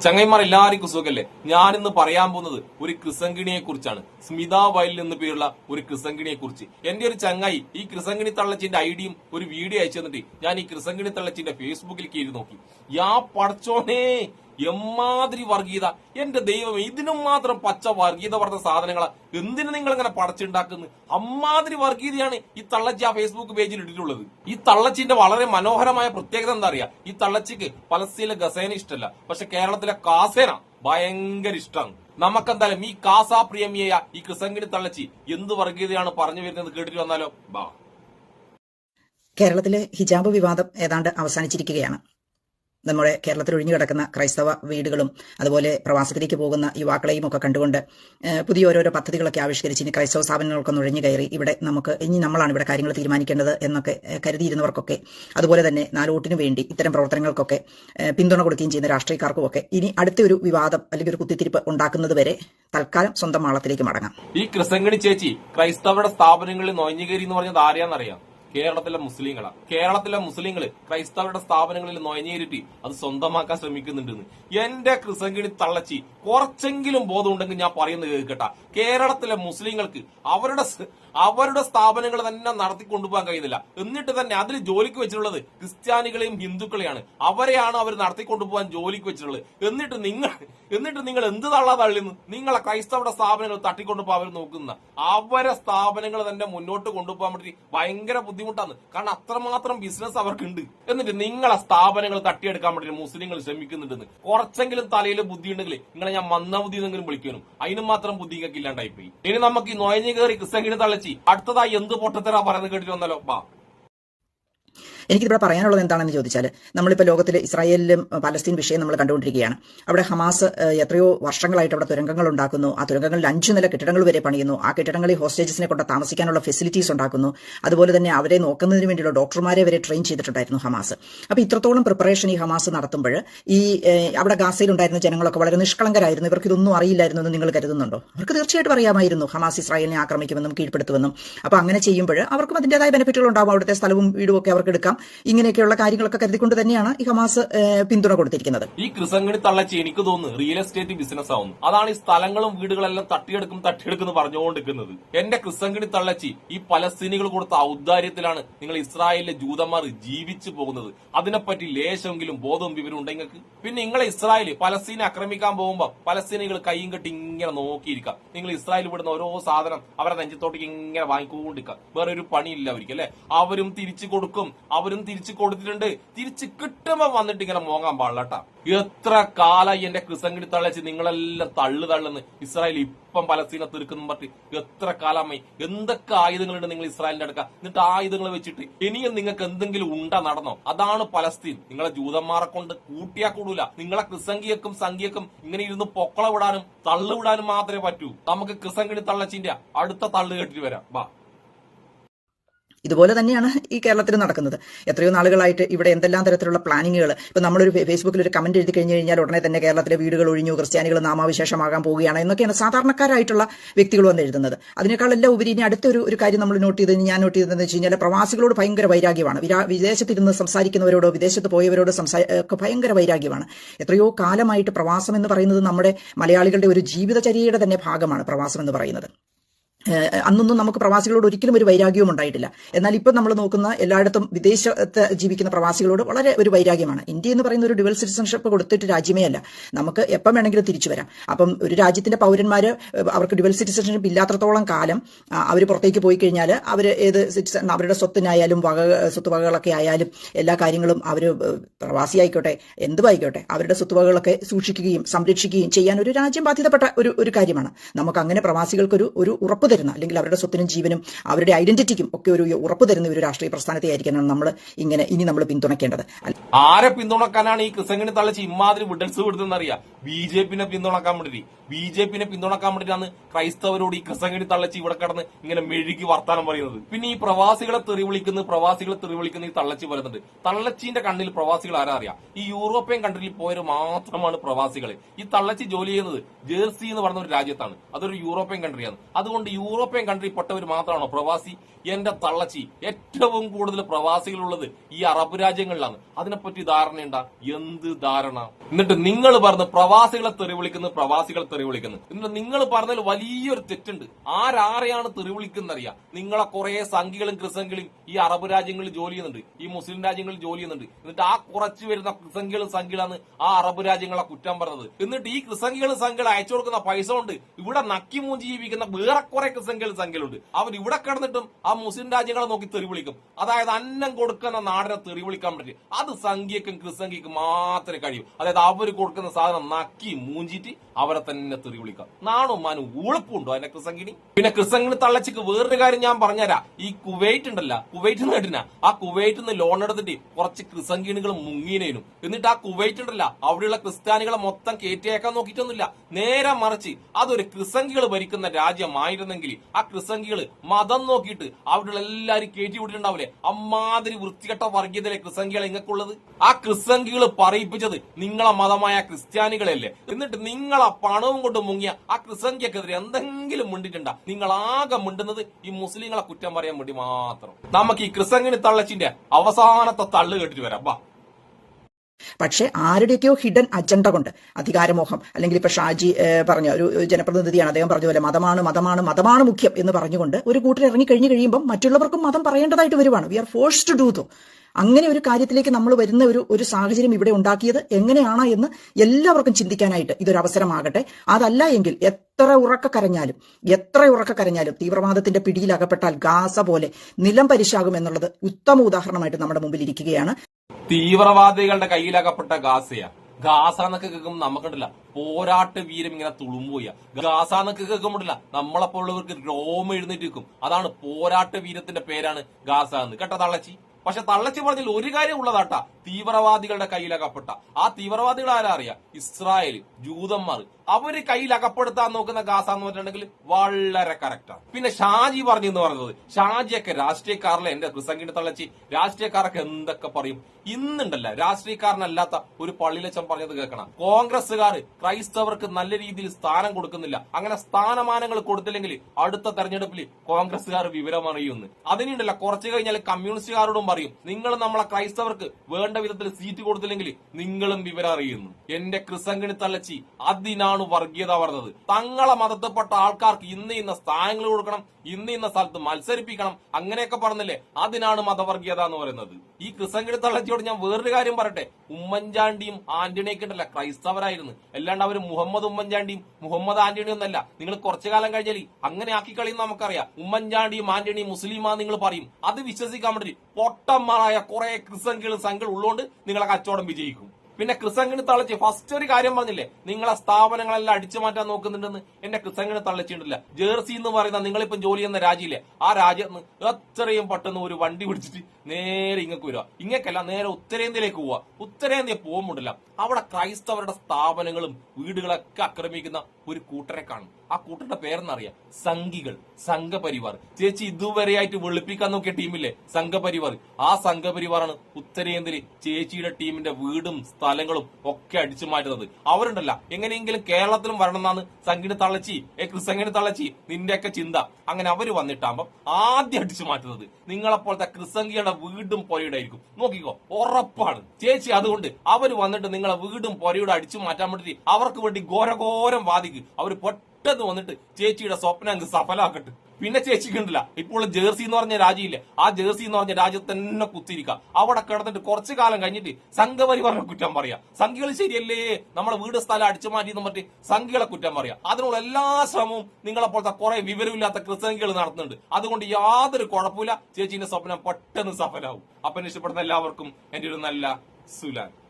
ചങ്ങൈമാർ എല്ലാവർക്കും സുഖല്ലേ ഞാനിന്ന് പറയാൻ പോകുന്നത് ഒരു ക്രിസങ്കിണിയെ കുറിച്ചാണ് സ്മിത വയലിൽ എന്ന് പേരുള്ള ഒരു ക്രിസങ്കിണിയെ കുറിച്ച് എന്റെ ഒരു ചങ്ങായി ഈ ക്രിസങ്കിണി തള്ളച്ചിന്റെ ഐഡിയും ഒരു വീഡിയോ അയച്ചു തന്നിട്ട് ഞാൻ ഈ ക്രിസങ്കിണി തള്ളച്ചിന്റെ ഫേസ്ബുക്കിൽ കയറി നോക്കി. യാ പടച്ചോനേ! എമ്മാതിരി വർഗീയത. എന്റെ ദൈവം ഇതിനും മാത്രം പച്ച വർഗീയത പറഞ്ഞ സാധനങ്ങളാ എന്തിനു നിങ്ങൾ ഇങ്ങനെ പടച്ചുണ്ടാക്കുന്നത് അമ്മാതിരി വർഗീയതയാണ് ഈ തള്ളച്ചി ആ ഫേസ്ബുക്ക് പേജിൽ ഇട്ടിട്ടുള്ളത്. ഈ തള്ളച്ചിന്റെ വളരെ മനോഹരമായ പ്രത്യേകത എന്താ അറിയാ? ഈ തള്ളച്ചിക്ക് പലസ്തീനിലെ ഗസേന ഇഷ്ടമല്ല പക്ഷെ കേരളത്തിലെ കാസേന ഭയങ്കര ഇഷ്ടമാണ് നമുക്കെന്തായാലും ഈ കാസാ പ്രിയമിയ ഈ ക്രിസങ്കിണി തള്ളച്ചി എന്ത് വർഗീയതയാണ് പറഞ്ഞു വരുന്നത് കേട്ടിട്ട് വന്നാലോ? ബാ. കേരളത്തിലെ ഹിജാബ് വിവാദം ഏതാണ്ട് അവസാനിച്ചിരിക്കുകയാണ്. നമ്മുടെ കേരളത്തിൽ ഒഴിഞ്ഞു കിടക്കുന്ന ക്രൈസ്തവ വീടുകളും അതുപോലെ പ്രവാസത്തിലേക്ക് പോകുന്ന യുവാക്കളെയും ഒക്കെ കണ്ടുകൊണ്ട് പുതിയ ഓരോരോ പദ്ധതികളൊക്കെ ആവിഷ്കരിച്ച് ഇനി ക്രൈസ്തവ സ്ഥാപനങ്ങൾക്ക് നുഴഞ്ഞു കയറി ഇവിടെ നമുക്ക് ഇനി നമ്മളാണ് ഇവിടെ കാര്യങ്ങൾ തീരുമാനിക്കേണ്ടത് എന്നൊക്കെ കരുതിയിരുന്നവർക്കൊക്കെ അതുപോലെ തന്നെ നാലോട്ടിനു വേണ്ടി ഇത്തരം പ്രവർത്തനങ്ങൾക്കൊക്കെ പിന്തുണ കൊടുക്കുകയും ചെയ്യുന്ന രാഷ്ട്രീയക്കാർക്കും ഒക്കെ ഇനി അടുത്ത ഒരു വിവാദം അല്ലെങ്കിൽ ഒരു കുത്തിത്തിരിപ്പ് ഉണ്ടാക്കുന്നത് വരെ തൽക്കാലം സ്വന്തം മാളത്തിലേക്ക് മടങ്ങാം. ഈ ക്രിസങ്കിണി ചേച്ചി ക്രൈസ്തവരുടെ സ്ഥാപനങ്ങളിൽ നൊയഞ്ഞുകയറി എന്ന് പറഞ്ഞത് ആരെയാണെന്നറിയാം? കേരളത്തിലെ മുസ്ലിങ്ങളാണ് കേരളത്തിലെ മുസ്ലിങ്ങൾ ക്രൈസ്തവരുടെ സ്ഥാപനങ്ങളിൽ നൊയഞ്ഞേരിട്ട് അത് സ്വന്തമാക്കാൻ ശ്രമിക്കുന്നുണ്ടെന്ന്. എന്റെ കൃസംഗിണി തള്ളച്ചി കുറച്ചെങ്കിലും ബോധമുണ്ടെങ്കിൽ ഞാൻ പറയുന്നത് കേൾക്കട്ടെ. കേരളത്തിലെ മുസ്ലിങ്ങൾക്ക് അവരുടെ അവരുടെ സ്ഥാപനങ്ങൾ തന്നെ നടത്തി കൊണ്ടുപോകാൻ കഴിയുന്നില്ല. എന്നിട്ട് തന്നെ അതിൽ ജോലിക്ക് വെച്ചിട്ടുള്ളത് ക്രിസ്ത്യാനികളെയും ഹിന്ദുക്കളെയാണ്. അവരെയാണ് അവർ നടത്തി കൊണ്ടുപോകാൻ ജോലിക്ക് വെച്ചിട്ടുള്ളത്. എന്നിട്ട് നിങ്ങൾ എന്നിട്ട് നിങ്ങൾ എന്ത് തള്ളാ തള്ളുന്നു? നിങ്ങളെ ക്രൈസ്തവരുടെ സ്ഥാപനങ്ങൾ തട്ടിക്കൊണ്ടുപോകാൻ അവർ നോക്കുന്ന. അവരെ സ്ഥാപനങ്ങൾ തന്നെ മുന്നോട്ട് കൊണ്ടുപോകാൻ വേണ്ടി ഭയങ്കര ബുദ്ധിമുട്ടാണ്. കാരണം അത്രമാത്രം ബിസിനസ് അവർക്കുണ്ട്. എന്നിട്ട് നിങ്ങളെ സ്ഥാപനങ്ങൾ തട്ടിയെടുക്കാൻ വേണ്ടി മുസ്ലിങ്ങൾ ശ്രമിക്കുന്നുണ്ടെന്ന്. കുറച്ചെങ്കിലും തലയിൽ ബുദ്ധി ഉണ്ടെങ്കിൽ നിങ്ങളെ ഞാൻ മന്ദബുദ്ധി എന്നെങ്കിലും വിളിക്കാനും അതിനും മാത്രം ബുദ്ധി നിങ്ങൾക്ക് ഇല്ലാണ്ടായി പോയി. ഇനി നമുക്ക് ഈ നൊയഞ്ഞു കയറി ക്രിസ്തങ്കിന് തളച്ചി അടുത്തതായി എന്ത് പൊട്ടത്തരാ പറയുന്നത് കേട്ടിട്ട് വന്നാലോ? ബാ. എനിക്കിവിടെ പറയാനുള്ളത് എന്താണെന്ന് ചോദിച്ചാൽ നമ്മളിപ്പോൾ ലോകത്തിൽ ഇസ്രായേലിലും പലസ്തീൻ വിഷയം നമ്മൾ കണ്ടുകൊണ്ടിരിക്കുകയാണ്. അവിടെ ഹമാസ് എത്രയോ വർഷങ്ങളായിട്ട് അവിടെ തുരങ്കങ്ങൾ ഉണ്ടാക്കുന്നു. ആ തുരങ്കങ്ങളിൽ അഞ്ചു നില കെട്ടിടങ്ങൾ വരെ പണിയുന്നു. ആ കെട്ടിടങ്ങളിൽ ഹോസ്റ്റേജസിനെ കൊണ്ട് താമസിക്കാനുള്ള ഫെസിലിറ്റീസ് ഉണ്ടാക്കുന്നു. അതുപോലെ തന്നെ അവരെ നോക്കുന്നതിന് വേണ്ടിയുള്ള ഡോക്ടർമാരെ വരെ ട്രെയിൻ ചെയ്തിട്ടുണ്ടായിരുന്നു ഹമാസ്. അപ്പോൾ ഇത്രത്തോളം പ്രിപ്പറേഷൻ ഈ ഹമാസ് നടത്തുമ്പോൾ ഈ അവിടെ ഗാസയിൽ ഉണ്ടായിരുന്ന ജനങ്ങളൊക്കെ വളരെ നിഷ്കളങ്കരായിരുന്നു. ഇവർക്ക് ഇതൊന്നും അറിയില്ലായിരുന്നു എന്ന് നിങ്ങൾ കരുതുന്നുണ്ടോ? അവർക്ക് തീർച്ചയായിട്ടും അറിയാമായിരുന്നു ഹമാസ് ഇസ്രായേലിനെ ആക്രമിക്കുമെന്നും കീഴ്പ്പെടുത്തുമെന്നും. അപ്പോൾ അങ്ങനെ ചെയ്യുമ്പോൾ അവർക്കും അതിന്റെതായ ബെനിഫിറ്റുകൾ ഉണ്ടാവും. അവിടുത്തെ സ്ഥലവും വീടും ഒക്കെ അവർക്ക് എടുക്കാം. ഇങ്ങനെയൊക്കെയുള്ള കാര്യങ്ങളൊക്കെ കരുതിക്കൊണ്ട് തന്നെയാണ് ഈ ഹമാസ് പിന്തുണ കൊടുത്തിരിക്കുന്നത്. ഈ കൃസംഗണി തള്ളച്ചി എനിക്ക് തോന്നുന്നു റിയൽ എസ്റ്റേറ്റ് ബിസിനസ് ആവുന്നു. അതാണ് ഈ സ്ഥലങ്ങളും വീടുകളെല്ലാം തട്ടിയെടുക്കും തട്ടിയെടുക്കും എന്ന് പറഞ്ഞുകൊണ്ടിരിക്കുന്നത്. എന്റെ കൃസംഗണി തള്ളച്ചി ഈ പലസ്തീനികൾ കൊടുത്ത ഔദാര്യത്തിലാണ് നിങ്ങൾ ഇസ്രായേലിലെ ജൂതന്മാർ ജീവിച്ചു പോകുന്നത്. അതിനെപ്പറ്റി ലേശമെങ്കിലും ബോധവും വിവരം ഉണ്ടെങ്കിൽ പിന്നെ നിങ്ങൾ ഇസ്രായേൽ പലസ്തീനെ ആക്രമിക്കാൻ പോകുമ്പോൾ പലസ്തീനികൾ കൈയും കെട്ടി ഇങ്ങനെ നോക്കിയിരിക്കാം നിങ്ങൾ ഇസ്രായേൽ വിടുന്ന ഓരോ സാധനം അവരുടെ നെഞ്ചത്തോട്ടേക്ക് ഇങ്ങനെ വാങ്ങിക്കൊണ്ടിരിക്കാം വേറെ ഒരു പണിയില്ല അവർക്ക് അല്ലെ? അവരും തിരിച്ചു കൊടുക്കും. അവരും തിരിച്ചു കൊടുത്തിട്ടുണ്ട്. തിരിച്ച് കിട്ടുമ്പോ വന്നിട്ട് ഇങ്ങനെ മോങ്ങാൻ പാടില്ല എത്ര കാലായി എന്റെ കൃസംഗിടി തള്ളച്ച് നിങ്ങളെല്ലാം തള്ളു തള്ളുന്ന് ഇസ്രായേൽ ഇപ്പം പലസ്തീനെ തീർക്കുന്നു പറഞ്ഞിട്ട് എത്ര കാലമായി എന്തൊക്കെ ആയുധങ്ങളുണ്ട് നിങ്ങൾ ഇസ്രായേലിന്റെ അടുക്ക? എന്നിട്ട് ആയുധങ്ങൾ വെച്ചിട്ട് ഇനിയും നിങ്ങൾക്ക് എന്തെങ്കിലും ഉണ്ട നടന്നോ? അതാണ് പലസ്തീൻ. നിങ്ങളെ ജൂതന്മാരെ കൊണ്ട് കൂട്ടിയാ കൂടൂല. നിങ്ങളെ ക്രിസംഗിയക്കും സംഖ്യക്കും ഇങ്ങനെ ഇരുന്ന് പൊക്കള വിടാനും തള്ളു വിടാനും മാത്രമേ പറ്റൂ. നമുക്ക് കൃസംഗിടി തള്ളച്ചിന്റെ അടുത്ത തള്ളു കെട്ടിട്ട് വരാം. വാ ഇതുപോലെ തന്നെയാണ് ഈ കേരളത്തിൽ നടക്കുന്നത്. എത്രയോ നാളുകളായിട്ട് ഇവിടെ എന്തെല്ലാം തരത്തിലുള്ള പ്ലാനിങ്ങുകൾ ഇപ്പം നമ്മളൊരു ഫേസ്ബുക്കിൽ ഒരു കമന്റ് എഴുതി കഴിഞ്ഞ് കഴിഞ്ഞാൽ ഉടനെ തന്നെ കേരളത്തിലെ വീടുകൾ ഒഴിഞ്ഞു ക്രിസ്ത്യാനികൾ നാമാവിശേഷമാകാൻ പോവുകയാണ് എന്നൊക്കെയാണ് സാധാരണക്കാരായിട്ടുള്ള വ്യക്തികൾ വന്ന് എഴുതുന്നത്. അതിനേക്കാളെല്ലാം ഉപരി ഇനി അടുത്തൊരു ഒരു കാര്യം നമ്മൾ നോട്ട് ചെയ്തത് ഞാൻ നോട്ട് ചെയ്തതെന്ന് വെച്ച് കഴിഞ്ഞാൽ പ്രവാസികളോട് ഭയങ്കര വൈരാഗ്യമാണ്. വിരാ- വിദേശത്തിരുന്ന് സംസാരിക്കുന്നവരോടോ വിദേശത്ത് പോയവരോട് സംസാ ഒക്കെ ഭയങ്കര വൈരാഗ്യമാണ്. എത്രയോ കാലമായിട്ട് പ്രവാസം എന്ന് പറയുന്നത് നമ്മുടെ മലയാളികളുടെ ഒരു ജീവിതചര്യയുടെ തന്നെ ഭാഗമാണ് പ്രവാസം എന്ന് പറയുന്നത്. അന്നൊന്നും നമുക്ക് പ്രവാസികളോട് ഒരിക്കലും ഒരു വൈരാഗ്യവും ഉണ്ടായിട്ടില്ല. എന്നാൽ ഇപ്പം നമ്മൾ നോക്കുന്ന എല്ലായിടത്തും വിദേശത്ത് ജീവിക്കുന്ന പ്രവാസികളോട് വളരെ ഒരു വൈരാഗ്യമാണ്. ഇന്ത്യ എന്ന് പറയുന്ന ഒരു ഡ്യുവൽ സിറ്റിസൺഷിപ്പ് കൊടുത്തിട്ട് രാജ്യമേ അല്ല നമുക്ക് എപ്പം വേണമെങ്കിലും തിരിച്ചു വരാം. അപ്പം ഒരു രാജ്യത്തിന്റെ പൗരന്മാർ അവർക്ക് ഡ്യുവൽ സിറ്റിസൺഷിപ്പ് ഇല്ലാത്തത്തോളം കാലം അവർ പുറത്തേക്ക് പോയി കഴിഞ്ഞാൽ അവർ ഏത് സിറ്റിസൺ അവരുടെ സ്വത്തിനായാലും വക സ്വത്തുവകകളൊക്കെ ആയാലും എല്ലാ കാര്യങ്ങളും അവർ പ്രവാസിയായിക്കോട്ടെ എന്തുമായിക്കോട്ടെ അവരുടെ സ്വത്തുവകകളൊക്കെ സൂക്ഷിക്കുകയും സംരക്ഷിക്കുകയും ചെയ്യാൻ ഒരു രാജ്യം ബാധ്യതപ്പെട്ട ഒരു ഒരു കാര്യമാണ്. നമുക്ക് അങ്ങനെ പ്രവാസികൾക്കൊരു ഒരു ഉറപ്പ് തരുന്ന അല്ലെങ്കിൽ അവരുടെ സ്വത്തിനും ജീവനും അവരുടെ ഐഡന്റിറ്റിക്കും ഒക്കെ ഒരു ഉറപ്പ് തരുന്ന ഒരു രാഷ്ട്രീയ പ്രസ്ഥാനത്തെ ആയിരിക്കാനാണ് നമ്മൾ ഇങ്ങനെ ഇനി നമ്മൾ പിന്തുണയ്ക്കേണ്ടത്. ആരെ പിന്തുണക്കാനാണ് ഈ കൃസംഗിനെ തള്ളച്ച് ഇമാതിരി വിഡൽസ് വിടുന്നറിയാം ബി ജെ പിന്നെ പിന്തുണക്കാൻ വേണ്ടി ബി ജെ പിനെ പിന്തുണക്കാൻ വേണ്ടിയിട്ടാണ് ക്രൈസ്തവരോട് ഈ ക്രിസംഗിന് തള്ളച്ചി ഇവിടെ കിടന്ന് ഇങ്ങനെ മെഴുകി വർത്താനം പറയുന്നത്. പിന്നെ ഈ പ്രവാസികളെ തെറി വിളിക്കുന്ന പ്രവാസികളെ തെറി വിളിക്കുന്ന ഈ തള്ളച്ചി പറയുന്നുണ്ട്. തള്ളച്ചിന്റെ കണ്ണിൽ പ്രവാസികൾ ആരാ അറിയാം? ഈ യൂറോപ്യൻ കൺട്രിയിൽ പോയവർ മാത്രമാണ് പ്രവാസികൾ ഈ തള്ളച്ചി ജോലി ചെയ്യുന്നത് ജേഴ്സി എന്ന് പറഞ്ഞ ഒരു രാജ്യത്താണ്. അതൊരു യൂറോപ്യൻ കൺട്രിയാണ്. അതുകൊണ്ട് യൂറോപ്യൻ കൺട്രി പെട്ടവർ മാത്രമാണോ പ്രവാസി? എന്റെ തള്ളച്ചി. ഏറ്റവും കൂടുതൽ പ്രവാസികളുള്ളത് ഈ അറബ് രാജ്യങ്ങളിലാണ്. അതിനെപ്പറ്റി ധാരണയുണ്ടാ എന്ത്? ധാരണ? എന്നിട്ട് നിങ്ങൾ പറഞ്ഞ് പ്രവാസികളെ തെറി വിളിക്കുന്നത് പ്രവാസികളെ തെറി വിളിക്കുന്നത്. എന്നിട്ട് നിങ്ങൾ പറഞ്ഞതിൽ വലിയൊരു തെറ്റുണ്ട്. ആരാരെയാണ് തെറി വിളിക്കുന്നറിയാം? നിങ്ങളെ കുറെ സംഘികളും ക്രിസംഖികളും ഈ അറബ് രാജ്യങ്ങളിൽ ജോലി ചെയ്യുന്നുണ്ട്. ഈ മുസ്ലിം രാജ്യങ്ങളിൽ ജോലി ചെയ്യുന്നുണ്ട്. എന്നിട്ട് ആ കുറച്ച് വരുന്ന ക്രിസംഖികളും സംഘികളാണ് ആ അറബ് രാജ്യങ്ങളെ കുറ്റം പറഞ്ഞത്. എന്നിട്ട് ഈ ക്രിസംഖികളും സംഘികളും അയച്ചു കൊടുക്കുന്ന പൈസ കൊണ്ട് ഇവിടെ നക്കി മൂഞ്ചി ജീവിക്കുന്ന വേറെ കുറെ ക്രിസംഖികളും സംഘികളുണ്ട്. അവർ ഇവിടെ കിടന്നിട്ടും ആ മുസ്ലിം രാജ്യങ്ങളെ നോക്കി തെറി വിളിക്കും. അതായത് അന്നം കൊടുക്കുന്ന നാടിനെ തെറി വിളിക്കാൻ പറ്റും അത് സംഖ്യക്കും ക്രിസംഖ്യക്കും മാത്രമേ കഴിയൂ. അതായത് അവർ കൊടുക്കുന്ന സാധനം നക്കി മൂഞ്ചിട്ട് അവരെ തന്നെ തെറി വിളിക്കാം. നാണോ മാനും ഉളുപ്പുണ്ടോ അതിന്റെ ക്രിസംഗിനി? പിന്നെ ക്രിസംഗിനി തള്ളച്ചിക്ക് വേറൊരു കാര്യം ഞാൻ പറഞ്ഞുതരാം. ഈ കുവൈറ്റ് ഉണ്ടല്ല കുവൈറ്റ് നേട്ടിന ആ കുവൈറ്റിൽ നിന്ന് ലോൺ എടുത്തിട്ട് കുറച്ച് ക്രിസംഗിണികൾ മുങ്ങിനേനും എന്നിട്ട് ആ കുവൈറ്റ് ഉണ്ടല്ല അവിടെയുള്ള ക്രിസ്ത്യാനികളെ മൊത്തം കയറ്റിയേക്കാൻ നോക്കിയിട്ടൊന്നുമില്ല. നേരെ മറിച്ച് അതൊരു ക്രിസംഗികൾ ഭരിക്കുന്ന രാജ്യമായിരുന്നെങ്കിൽ ആ ക്രിസംഗികൾ മതം നോക്കിയിട്ട് അവിടെയുള്ള എല്ലാരും കയറ്റി വിട്ടിട്ടുണ്ടാവില്ലേ? അമ്മാതിരി വൃത്തികെട്ട വർഗീയതയിലെ ക്രിസംഗികൾ ഇങ്ങക്കുള്ളത്. ആ ക്രിസംഗികൾ പറയിപ്പിച്ചത് നിങ്ങളെ മതമായ ക്രിസ്ത്യാനികളല്ലേ? എന്നിട്ട് നിങ്ങളെ ആ പണവും കൊണ്ട് മുങ്ങിയ ആ ക്രിസംഖ്യക്കെതിരെ എന്തെങ്കിലും മിണ്ടിട്ടുണ്ട. നിങ്ങൾ ആകെ മിണ്ടുന്നത് ഈ മുസ്ലിങ്ങളെ കുറ്റം പറയാൻ വേണ്ടി മാത്രം. നമുക്ക് ഈ ക്രിസംഗിനി തള്ളച്ചിന്റെ അവസാനത്തെ തള്ളു കേട്ടിട്ട് വരാം. പക്ഷേ ആരുടെയൊക്കെയോ ഹിഡൻ അജണ്ട കൊണ്ട് അധികാരമോഹം അല്ലെങ്കിൽ ഇപ്പൊ ഷാജി പറഞ്ഞ ഒരു ജനപ്രതിനിധിയാണ് അദ്ദേഹം പറഞ്ഞ പോലെ മതമാണ് മതമാണ് മതമാണ് മുഖ്യം എന്ന് പറഞ്ഞുകൊണ്ട് ഒരു കൂട്ടർ ഇറങ്ങി കഴിഞ്ഞു കഴിയുമ്പോൾ മറ്റുള്ളവർക്കും മതം പറയേണ്ടതായിട്ട് വരുവാണ്. We are forced to do though അങ്ങനെ ഒരു കാര്യത്തിലേക്ക് നമ്മൾ വരുന്ന ഒരു ഒരു സാഹചര്യം ഇവിടെ ഉണ്ടാക്കിയത് എങ്ങനെയാണ് എന്ന് എല്ലാവർക്കും ചിന്തിക്കാനായിട്ട് ഇതൊരു അവസരമാകട്ടെ. അതല്ല എങ്കിൽ എത്ര ഉറക്ക കരഞ്ഞാലും എത്ര ഉറക്ക കരഞ്ഞാലും തീവ്രവാദത്തിന്റെ പിടിയിലകപ്പെട്ടാൽ ഗാസ പോലെ നിലം പരിശാകും എന്നുള്ളത് ഉത്തമ ഉദാഹരണമായിട്ട് നമ്മുടെ മുമ്പിൽ ഇരിക്കുകയാണ്. തീവ്രവാദികളുടെ കയ്യിലകപ്പെട്ട ഗാസയ. ഗാസ എന്നൊക്കെ കേൾക്കുമ്പോൾ നമുക്കുണ്ടല്ല പോരാട്ട് വീരം ഇങ്ങനെ തുളുമ്പോയ ഗാസ എന്നൊക്കെ കേൾക്കുമ്പോഴല്ല നമ്മളെപ്പോലുള്ളവർക്ക് രോമം എഴുന്നേറ്റ് നിൽക്കും അതാണ് പോരാട്ട് വീരത്തിന്റെ പേരാണ് ഗാസ എന്ന്. കേട്ടോ തള്ളച്ചി? പക്ഷെ തള്ളച്ചി പറഞ്ഞതിൽ ഒരു കാര്യം ഉള്ളതാട്ടാ തീവ്രവാദികളുടെ കയ്യിലകപ്പെട്ട. ആ തീവ്രവാദികൾ ആരാ അറിയാം? ഇസ്രായേൽ ജൂതന്മാർ. അവർ കയ്യിൽ അകപ്പെടുത്താൻ നോക്കുന്ന ഗാസ എന്ന് പറഞ്ഞിട്ടുണ്ടെങ്കിൽ വളരെ കറക്റ്റാണ് പിന്നെ ഷാജി പറഞ്ഞു എന്ന് പറഞ്ഞത് ഷാജിയൊക്കെ രാഷ്ട്രീയക്കാരിലെ എന്റെ കൃസംഗിന്റെ തള്ളച്ചി? രാഷ്ട്രീയക്കാരൊക്കെ എന്തൊക്കെ പറയും? ഇന്നുണ്ടല്ല രാഷ്ട്രീയക്കാരനല്ലാത്ത ഒരു പള്ളിലച്ചൻ പറഞ്ഞത് കേൾക്കണം. കോൺഗ്രസ്സുകാർ ക്രൈസ്തവർക്ക് നല്ല രീതിയിൽ സ്ഥാനം കൊടുക്കുന്നില്ല. അങ്ങനെ സ്ഥാനമാനങ്ങൾ കൊടുത്തില്ലെങ്കിൽ അടുത്ത തെരഞ്ഞെടുപ്പിൽ കോൺഗ്രസ്സുകാർ വിവരം അറിയുന്നു അതിനുണ്ടല്ല കുറച്ചു കഴിഞ്ഞാൽ കമ്മ്യൂണിസ്റ്റുകാരോടും പറയും നിങ്ങൾ നമ്മളെ ക്രൈസ്തവർക്ക് വേണ്ട വിധത്തിൽ സീറ്റ് കൊടുത്തില്ലെങ്കിൽ നിങ്ങളും വിവരം അറിയുന്നു എന്റെ ക്രിസംഗിണി തള്ളച്ചി അതിനാണ് വർഗീയത പറഞ്ഞത്. തങ്ങളെ മതത്തിൽപ്പെട്ട ആൾക്കാർക്ക് ഇന്ന് ഇന്ന സ്ഥാനങ്ങൾ കൊടുക്കണം ഇന്ന് ഇന്ന സ്ഥലത്ത് മത്സരിപ്പിക്കണം അങ്ങനെയൊക്കെ പറഞ്ഞില്ലേ? അതിനാണ് മതവർഗീയത എന്ന് പറയുന്നത്. ഈ ക്രിസംഗിണി തള്ളച്ചിയോട് ഞാൻ വേറൊരു കാര്യം പറയട്ടെ. ഉമ്മൻചാണ്ടിയും ആന്റണിയൊക്കെ ഉണ്ടല്ല ക്രൈസ്തവരായിരുന്നു. അല്ലാണ്ട് അവർ മുഹമ്മദ് ഉമ്മൻചാണ്ടിയും മുഹമ്മദ് ആന്റണിയും ഒന്നല്ല നിങ്ങൾ കുറച്ചു കാലം കഴിഞ്ഞാൽ അങ്ങനെ ആക്കി കളിയും നമുക്കറിയാം. ഉമ്മൻചാണ്ടിയും ആന്റണിയും മുസ്ലിമാ നിങ്ങൾ പറയും. അത് വിശ്വസിക്കാൻ വേണ്ടി പൊട്ടന്മാരായ കുറെ ക്രിസംഗികളും സംഘം ഉള്ളതുകൊണ്ട് നിങ്ങളെ കച്ചവടം വിജയിക്കും. പിന്നെ ക്രിസംഗിന് തള്ളച്ച് ഫസ്റ്റ് ഒരു കാര്യം പറഞ്ഞില്ലേ? നിങ്ങളെ സ്ഥാപനങ്ങളെല്ലാം അടിച്ചു മാറ്റാൻ നോക്കുന്നുണ്ടെന്ന് എന്റെ ക്രിസംഗിന് തള്ളച്ചിട്ടില്ല. ജേഴ്സി എന്ന് പറയുന്ന നിങ്ങളിപ്പം ജോലി ചെയ്യുന്ന രാജ്യമില്ലേ ആ രാജ്യത്ത് എത്രയും പെട്ടെന്ന് ഒരു വണ്ടി പിടിച്ചിട്ട് നേരെ ഇങ്ങക്ക് വരിക. ഇങ്ങക്കല്ല നേരെ ഉത്തരേന്ത്യയിലേക്ക് പോവുക. ഉത്തരേന്ത്യ പോകുമ്പോണ്ടല്ല അവിടെ ക്രൈസ്തവരുടെ സ്ഥാപനങ്ങളും വീടുകളൊക്കെ ആക്രമിക്കുന്ന ഒരു കൂട്ടരെ കാണും. ആ കൂട്ടരുടെ പേരെന്നറിയാം? സംഘികൾ സംഘപരിവാർ. ചേച്ചി ഇതുവരെയായിട്ട് വെളുപ്പിക്കാൻ നോക്കിയ ടീമില്ലേ? സംഘപരിവാർ. ആ സംഘപരിവാറാണ് ഉത്തരേന്ത്യയിൽ ചേച്ചിയുടെ ടീമിന്റെ വീടും സ്ഥലങ്ങളും ഒക്കെ അടിച്ചു മാറ്റുന്നത്. അവരുണ്ടല്ല എങ്ങനെയെങ്കിലും കേരളത്തിലും വരണം എന്നാണ് സംഘിന് തളച്ചി ഏ തളച്ചി നിന്റെയൊക്കെ ചിന്ത. അങ്ങനെ അവർ വന്നിട്ടാകുമ്പോ ആദ്യം അടിച്ചു മാറ്റുന്നത് നിങ്ങളെപ്പോലത്തെ ക്രിസംഗിയുടെ വീടും പൊരയുടെ ആയിരിക്കും. നോക്കിക്കോ ഉറപ്പാണ്. ചേച്ചി അതുകൊണ്ട് അവർ വന്നിട്ട് നിങ്ങളെ വീടും പൊരയുടെ അടിച്ചു മാറ്റാൻ വേണ്ടിട്ട് അവർക്ക് വേണ്ടി ഘോരഘോരം വാദിക്ക്. അവർ പെട്ടെന്ന് വന്നിട്ട് ചേച്ചിയുടെ സ്വപ്നം അങ്ങ് സഫലാക്കട്ടെ. പിന്നെ ചേച്ചിക്ക് ഉണ്ടല്ല. ഇപ്പോൾ ജേഴ്സി എന്ന് പറഞ്ഞ രാജ്യമില്ല? ആ ജേഴ്സി എന്ന് പറഞ്ഞ രാജ്യത്ത് തന്നെ കുത്തിയിരിക്കാം. അവിടെ കിടന്നിട്ട് കുറച്ചു കാലം കഴിഞ്ഞിട്ട് സംഘപരിവാറിനെ കുറ്റം പറയാ. സംഘികൾ ശരിയല്ലേ? നമ്മളെ വീട് സ്ഥലം അടിച്ചു മാറ്റി എന്ന് പറഞ്ഞിട്ട് സംഘികളെ കുറ്റം പറയാ. അതിനുള്ള എല്ലാ ശ്രമവും നിങ്ങളെ പോലത്തെ കുറെ വിവരമില്ലാത്ത ക്രിസ്തംഗികൾ നടത്തുന്നുണ്ട്. അതുകൊണ്ട് യാതൊരു കുഴപ്പമില്ല ചേച്ചീന്റെ സ്വപ്നം പെട്ടെന്ന് സഫലാവും. അപ്പൊ ഇഷ്ടപ്പെടുന്ന എല്ലാവർക്കും എന്റെ ഒരു നല്ല സുലാൻ.